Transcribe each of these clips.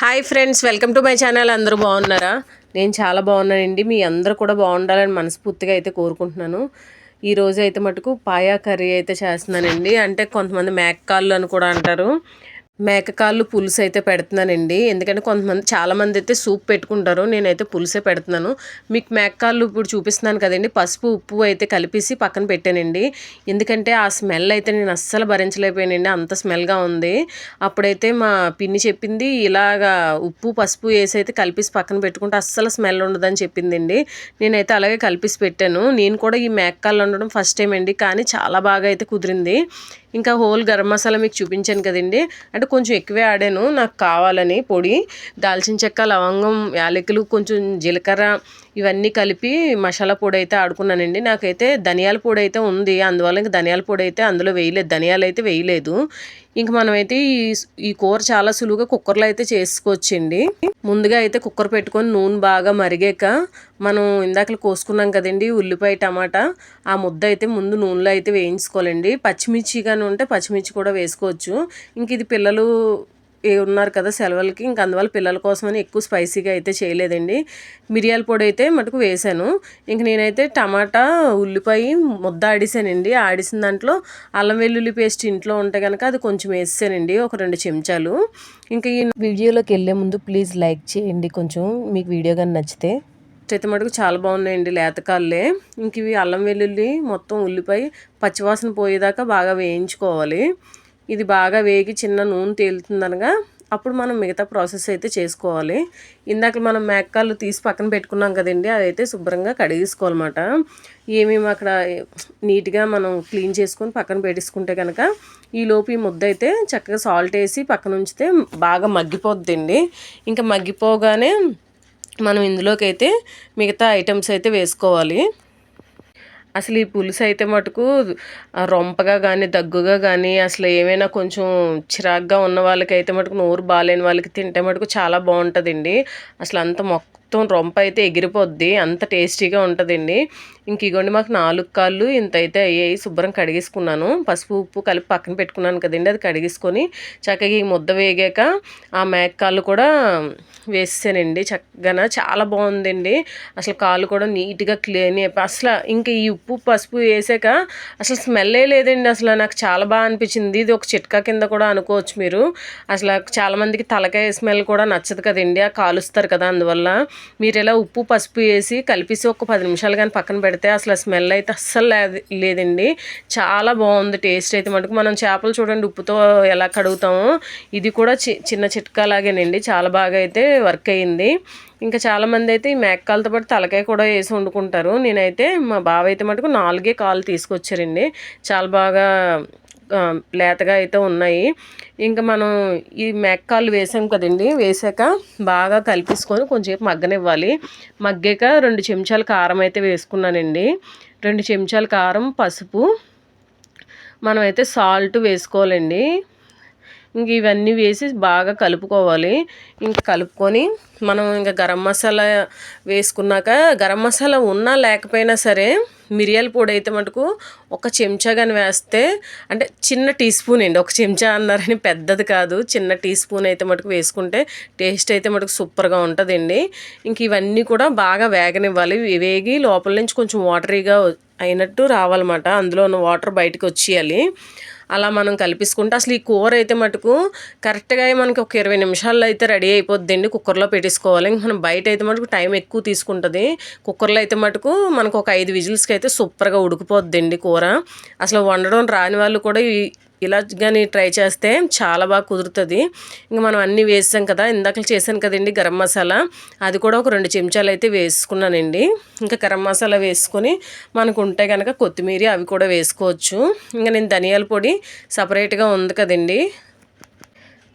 Hi friends welcome to my channel. అందరూ బాగున్నారా? నేను చాలా బాగున్నానండి. మీ అందరూ కూడా బాగుండాలని మనస్ఫూర్తిగా అయితే కోరుకుంటున్నాను. ఈ రోజు అయితే మటుకు పాయా కర్రీ అయితే చేస్తున్నానండి. అంటే కొంతమంది మేకకాళ్ళు అని కూడా అంటారు. మేకకాళ్ళు పులుసు అయితే పెడుతున్నానండి. ఎందుకంటే కొంతమంది చాలామంది అయితే సూప్ పెట్టుకుంటారు. నేనైతే పులుసే పెడుతున్నాను. మీకు మేకకాళ్ళు ఇప్పుడు చూపిస్తున్నాను కదండి. పసుపు ఉప్పు అయితే కలిపేసి పక్కన పెట్టానండి. ఎందుకంటే ఆ స్మెల్ అయితే నేను అస్సలు భరించలేకపోయానండి. అంత స్మెల్గా ఉంది. అప్పుడైతే మా పిన్ని చెప్పింది ఇలాగా ఉప్పు పసుపు వేసి అయితే కలిపేసి పక్కన పెట్టుకుంటే అస్సలు స్మెల్ ఉండదని చెప్పిందండి. నేనైతే అలాగే కలిపేసి పెట్టాను. నేను కూడా ఈ మేకకాళ్ళు ఉండడం ఫస్ట్ టైం అండి. కానీ చాలా బాగా అయితే కుదిరింది. ఇంకా హోల్ గరం మసాలా మీకు చూపించాను కదండి. అంటే కొంచెం ఎక్కువే ఆడాను. నాకు కావాలని పొడి దాల్చిన చెక్క లవంగం యాలకులు కొంచెం జీలకర్ర ఇవన్నీ కలిపి మసాలా పొడి అయితే ఆడుకున్నానండి. నాకైతే ధనియాల పొడి అయితే ఉంది. అందువల్ల ఇంక ధనియాల పొడి అయితే అందులో వేయలేదు. ధనియాలు అయితే వేయలేదు. ఇంక మనమైతే ఈ ఈ కూర చాలా సులువుగా కుక్కర్లో అయితే చేసుకోవచ్చండి. ముందుగా అయితే కుక్కర్ పెట్టుకొని నూనె బాగా మరిగాక మనం ఇందాకలు కోసుకున్నాం కదండి ఉల్లిపాయ టమాటా. ఆ ముద్ద అయితే ముందు నూనెలో అయితే వేయించుకోవాలండి. పచ్చిమిర్చి కానీ ఉంటే పచ్చిమిర్చి కూడా వేసుకోవచ్చు. ఇంక ఇది పిల్లలు ఉన్నారు కదా సెలవులకి ఇంక అందువల్ల పిల్లల కోసమని ఎక్కువ స్పైసీగా అయితే చేయలేదండి. మిరియాల పొడి అయితే మటుకు వేసాను ఇంక నేనైతే టమాటా ఉల్లిపాయ ముద్ద ఆడిసానండి. ఆడిసిన దాంట్లో అల్లం వెల్లుల్లి పేస్ట్ ఇంట్లో ఉంటే కనుక అది కొంచెం వేసానండి ఒక రెండు చెంచాలు. ఇంకా ఈ వీడియోలోకి వెళ్ళే ముందు ప్లీజ్ లైక్ చేయండి కొంచెం మీకు వీడియో కానీ నచ్చితే. అయితే మటుకు చాలా బాగున్నాయండి లేతకాళ్ళే. ఇంక ఇవి అల్లం వెల్లుల్లి మొత్తం ఉల్లిపాయ పచ్చివాసన పోయేదాకా బాగా వేయించుకోవాలి. ఇది బాగా వేగి చిన్న నూనె తేలుతుందనగా అప్పుడు మనం మిగతా ప్రాసెస్ అయితే చేసుకోవాలి. ఇందాక మనం మేకాలు తీసి పక్కన పెట్టుకున్నాం కదండి అదైతే శుభ్రంగా కడిగేసుకోవాలన్నమాట. ఏమేమి అక్కడ నీట్గా మనం క్లీన్ చేసుకొని పక్కన పెట్టేసుకుంటే కనుక ఈ లోపు ఈ ముద్ద అయితే చక్కగా సాల్ట్ వేసి పక్కన ఉంచితే బాగా మగ్గిపోద్దండి. ఇంకా మగ్గిపోగానే మనం ఇందులోకి అయితే మిగతా ఐటమ్స్ అయితే వేసుకోవాలి. అసలు ఈ పులుసు అయితే మటుకు రొంపగా కానీ దగ్గుగా కానీ అసలు ఏమైనా కొంచెం చిరాగ్గా ఉన్న వాళ్ళకి అయితే మటుకు నోరు బాగాలేని వాళ్ళకి తింటే మటుకు చాలా బాగుంటుందండి. అసలు అంత మొక్క మొత్తం రొంప అయితే ఎగిరిపోద్ది. అంత టేస్టీగా ఉంటుందండి. ఇంక ఇగోండి మాకు నాలుగు కాళ్ళు ఇంత అయితే అయ్యాయి. శుభ్రం కడిగేసుకున్నాను. పసుపు ఉప్పు కలిపి పక్కన పెట్టుకున్నాను కదండి. అది కడిగేసుకొని చక్కగా ఈ ముద్ద వేగాక ఆ మేక కాళ్ళు కూడా వేసేసానండి. చక్కగా చాలా బాగుందండి. అసలు కాళ్ళు కూడా నీట్గా క్లీన్ అయిపోయి అసలు ఇంకా ఈ ఉప్పు పసుపు వేసాక అసలు స్మెల్లే లేదండి. అసలు నాకు చాలా బాగా అనిపించింది. ఇది ఒక చిట్కా కింద కూడా అనుకోవచ్చు మీరు. అసలు చాలామందికి తలకాయ స్మెల్ కూడా నచ్చదు కదండి. ఆ కాలుస్తారు కదా అందువల్ల. మీరు ఇలా ఉప్పు పసుపు వేసి కలిపేసి ఒక పది నిమిషాలు కానీ పక్కన పెడితే అసలు స్మెల్ అయితే అస్సలు లేదండి. చాలా బాగుంది టేస్ట్ అయితే మటుకు. మనం చేపలు చూడండి ఉప్పుతో ఎలా కడుగుతామో ఇది కూడా చి చిన్న చిట్కా లాగేనండి. చాలా బాగా అయితే వర్క్ అయ్యింది ఇంకా చాలామంది అయితే ఈ మేకకాలతో పాటు తలకాయ కూడా వేసి వండుకుంటారు. నేనైతే మా బావ అయితే మటుకు నాలుగే కాలు తీసుకొచ్చారండి. చాలా బాగా లేతగా అయితే ఉన్నాయి. ఇంకా మనం ఈ మెక్కాలు వేసాం కదండి. వేసాక బాగా కలిపేసుకొని కొంచెం మగ్గనివ్వాలి. మగ్గాక రెండు చెంచాల కారం అయితే వేసుకున్నానండి. రెండు చెంచాల కారం పసుపు. మనమైతే సాల్ట్ వేసుకోవాలండి. ఇంక ఇవన్నీ వేసి బాగా కలుపుకోవాలి. ఇంక కలుపుకొని మనం ఇంకా గరం మసాలా వేసుకున్నాక గరం మసాలా ఉన్నా లేకపోయినా సరే మిరియాల పొడి అయితే మటుకు ఒక చెంచా కానీ వేస్తే అంటే చిన్న టీ స్పూన్ అండి ఒక చెంచా అన్నారని పెద్దది కాదు చిన్న టీ స్పూన్ అయితే మటుకు వేసుకుంటే టేస్ట్ అయితే మటుకు సూపర్గా ఉంటుందండి. ఇంక ఇవన్నీ కూడా బాగా వేగనివ్వాలి. వేగి లోపల నుంచి కొంచెం వాటరీగా అయినట్టు రావాలన్నమాట. అందులో ఉన్న వాటర్ బయటకు వచ్చేయాలి. అలా మనం కలిపేసుకుంటే అసలు ఈ కూర అయితే మటుకు కరెక్ట్గా మనకి ఒక ఇరవై నిమిషాల్లో అయితే రెడీ అయిపోద్దండి. కుక్కర్లో పెట్టేసుకోవాలి. మనం బయట అయితే మటుకు టైం ఎక్కువ తీసుకుంటుంది. కుక్కర్లో అయితే మటుకు మనకు ఒక ఐదు విజిల్స్కి అయితే సూపర్గా ఉడికిపోద్దండి కూర. అసలు వండడం రాని వాళ్ళు కూడా ఇలా కానీ ట్రై చేస్తే చాలా బాగా కుదురుతుంది. ఇంకా మనం అన్నీ వేసాం కదా ఇందాక చేశాను కదండి గరం మసాలా. అది కూడా ఒక రెండు చెంచాలు అయితే వేసుకున్నానండి. ఇంకా గరం మసాలా వేసుకొని మనకు ఉంటే కనుక కొత్తిమీర అవి కూడా వేసుకోవచ్చు. ఇంకా నేను ధనియాల పొడి సపరేట్గా ఉంది కదండి.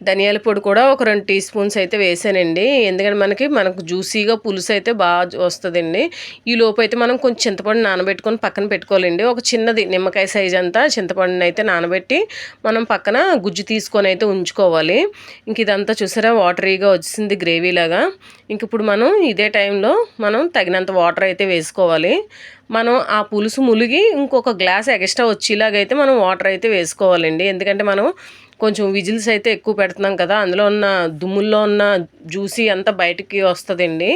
ధనియాల పొడి కూడా ఒక రెండు టీ స్పూన్స్ అయితే వేసానండి. ఎందుకంటే మనకి మనకు జ్యూసీగా పులుసు అయితే బాగా వస్తుందండి. ఈ లోపు అయితే మనం కొంచెం చింతపండు నానబెట్టుకొని పక్కన పెట్టుకోవాలండి. ఒక చిన్నది నిమ్మకాయ సైజ్ అంతా చింతపండుని అయితే నానబెట్టి మనం పక్కన గుజ్జు తీసుకొని అయితే ఉంచుకోవాలి. ఇంక ఇదంతా చూసారా వాటరీగా వచ్చింది గ్రేవీలాగా ఇంక ఇప్పుడు మనం ఇదే టైంలో మనం తగినంత వాటర్ అయితే వేసుకోవాలి. మనం ఆ పులుసు ములిగి ఇంకొక గ్లాస్ ఎక్స్ట్రా వచ్చేలాగైతే మనం వాటర్ అయితే వేసుకోవాలండి. ఎందుకంటే మనం కొంచెం విజిల్స్ అయితే ఎక్కువ పెడుతున్నాం కదా అందులో ఉన్న దుమ్ముల్లో ఉన్న జ్యూసీ అంతా బయటికి వస్తుందండి.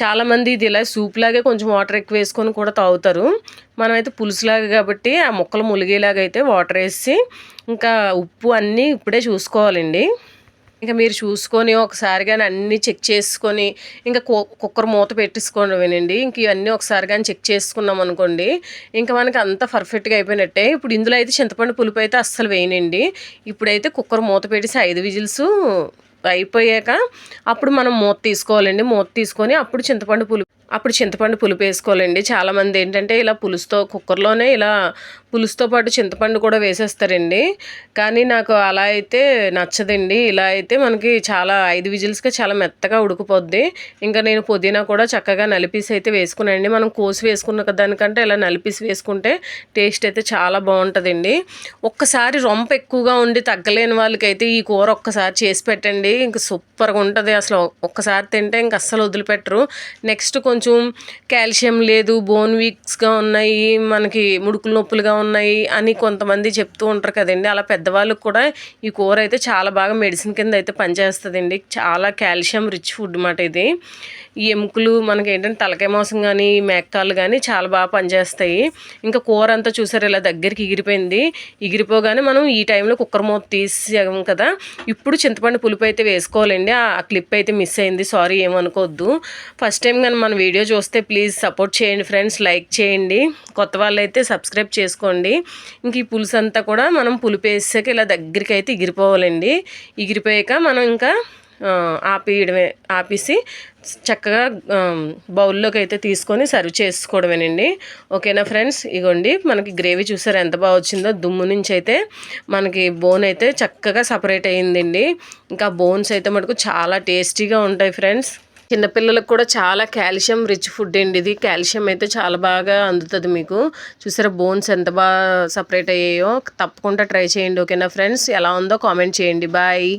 చాలామంది ఇది ఇలా సూప్ లాగే కొంచెం వాటర్ ఎక్కువ వేసుకొని కూడా తాగుతారు. మనమైతే పులుసులాగా కాబట్టి ఆ ముక్కలు ములిగేలాగా అయితే వాటర్ వేసి ఇంకా ఉప్పు అన్నీ ఇప్పుడే చూసుకోవాలండి. ఇంకా మీరు చూసుకొని ఒకసారి కానీ అన్నీ చెక్ చేసుకొని ఇంకా కుక్కర్ మూత పెట్టేసుకోండి వినండి. ఇంక ఇవన్నీ ఒకసారి కానీ చెక్ చేసుకున్నాం అనుకోండి ఇంకా మనకి అంత పర్ఫెక్ట్గా అయిపోయినట్టే. ఇప్పుడు ఇందులో అయితే చింతపండు పులుపు అయితే అస్సలు వేయనండి. ఇప్పుడైతే కుక్కర్ మూత పెట్టేసి ఐదు విజిల్స్ అయిపోయాక అప్పుడు మనం మూత తీసుకోవాలండి. మూత తీసుకొని అప్పుడు చింతపండు పులుపు అప్పుడు చింతపండు పులుపు వేసుకోవాలండి. చాలామంది ఏంటంటే ఇలా పులుసుతో కుక్కర్లోనే ఇలా పులుసుతో పాటు చింతపండు కూడా వేసేస్తారండి. కానీ నాకు అలా అయితే నచ్చదండి. ఇలా అయితే మనకి చాలా ఐదు విజిల్స్గా చాలా మెత్తగా ఉడికిపోద్ది. ఇంకా నేను పుదీనా కూడా చక్కగా నలిపేసి అయితే వేసుకున్నానండి. మనం కోసి వేసుకున్న దానికంటే ఇలా నలిపేసి వేసుకుంటే టేస్ట్ అయితే చాలా బాగుంటుందండి. ఒక్కసారి రొంప ఎక్కువగా ఉండి తగ్గలేని వాళ్ళకైతే ఈ కూర ఒక్కసారి చేసి పెట్టండి. ఇంక సూపర్గా ఉంటుంది. అసలు ఒక్కసారి తింటే ఇంక అస్సలు వదిలిపెట్టరు. నెక్స్ట్ కొంచెం కొంచెం కాల్షియం లేదు బోన్ వీక్స్గా ఉన్నాయి మనకి ముడుకులు నొప్పులుగా ఉన్నాయి అని కొంతమంది చెప్తూ ఉంటారు కదండి. అలా పెద్దవాళ్ళకి కూడా ఈ కూర అయితే చాలా బాగా మెడిసిన్ కింద అయితే పనిచేస్తుందండి. చాలా కాల్షియం రిచ్ ఫుడ్ అన్నమాట ఇది. ఈ ఎముకలు మనకి ఏంటంటే తలకాయ మాంసం కానీ మేకాలు కానీ చాలా బాగా పనిచేస్తాయి. ఇంకా కూర అంతా చూసారు ఇలా దగ్గరికి ఎగిరిపోయింది. ఎగిరిపోగానే మనం ఈ టైంలో కుక్కర్ మూత తీసాం కదా. ఇప్పుడు చింతపండు పులుపు అయితే వేసుకోవాలండి. ఆ క్లిప్ అయితే మిస్ అయింది. సారీ ఏమనుకోవద్దు. ఫస్ట్ టైం కానీ మన వీడియో చూస్తే ప్లీజ్ సపోర్ట్ చేయండి ఫ్రెండ్స్. లైక్ చేయండి. కొత్త వాళ్ళు అయితే సబ్స్క్రైబ్ చేసుకోండి. ఇంక ఈ పులుసు అంతా కూడా మనం పులుపు వేసాక ఇలా దగ్గరికి అయితే ఎగిరిపోవాలండి. ఎగిరిపోయాక మనం ఇంకా ఆపేయడమే ఆపేసి చక్కగా బౌల్లోకి అయితే తీసుకొని సర్వ్ చేసుకోవడమేనండి. ఓకేనా ఫ్రెండ్స్? ఇగోండి మనకి గ్రేవీ చూసారు ఎంత బాగా వచ్చిందో? దుమ్ము నుంచి అయితే మనకి బోన్ అయితే చక్కగా సపరేట్ అయ్యిందండి. ఇంకా బోన్స్ అయితే మటుకు చాలా టేస్టీగా ఉంటాయి ఫ్రెండ్స్. చిన్నపిల్లలకు కూడా చాలా కాల్షియం రిచ్ ఫుడ్ అండి ఇది. కాల్షియం అయితే చాలా బాగా అందుతుంది మీకు. చూసారా బోన్స్ ఎంత బాగా సపరేట్ అయ్యాయో? తప్పకుండా ట్రై చేయండి ఓకేనా ఫ్రెండ్స్? ఎలా ఉందో కామెంట్ చేయండి. బాయ్.